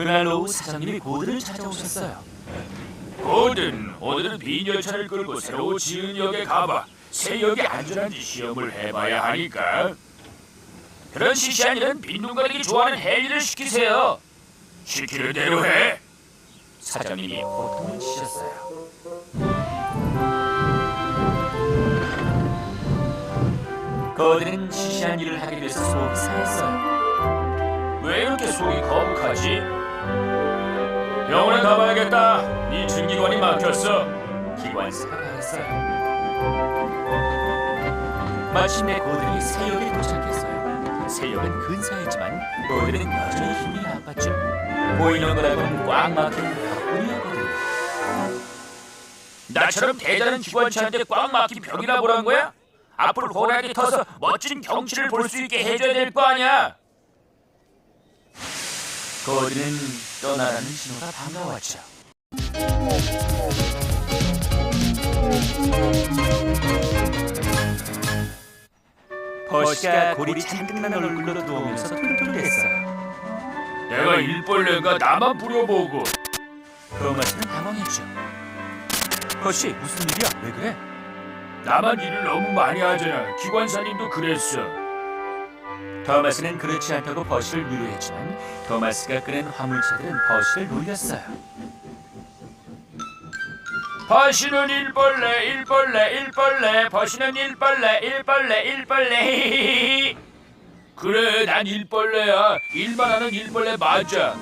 그날 오후 사장님이 고든을 찾아오셨어요. 고든 오늘은 비녀차를 끌고 새로 지은 역에 가봐 새 역이 안전한지 시험을 해봐야 하니까 그런 시시한 일은 빈둥거리기 좋아하는 헨리를 시키세요 시키는 대로 해 사장님이 호통을 치셨어요. 거든은 시시한 일을 하기 위해서 속이 상했어요. 왜 이렇게 속이 거북하지? 병원에 가봐야겠다 네 증기관이 막혔어 기관사가 가했어요. 마침내 고든이 새역에 도착했어요. 새역은 근사했지만 고든은 여전히 힘이 나빴죠. 보이는 거라고는 꽉 막힌 벽뿐이었거든요. 나처럼 대단한 기관차한테 꽉 막힌 벽이나 보란 거야? 앞을 호랑이 터서 멋진 경치를 볼 수 있게 해줘야 될 거 아니야 고든은 떠나라는 신호가 반가웠죠. 버시가 골이 잔뜩 난 얼굴로 누우면서 툴툴댔어요. 내가 일벌레가 나만 부려보고 토마스는 당황했죠. 버시 무슨 일이야? 왜 그래? 나만 일을 너무 많이 하잖아 기관사님도 그랬어 토마스는 그렇지 않다고 버시를 위로했지만 토마스가 끄는 화물차들은 버시를 놀렸어요. 버시는 일벌레 일벌레 일벌레 버시는 일벌레 일벌레 일벌레. 그래 난 일벌레야. 일만 하는 일벌레 맞아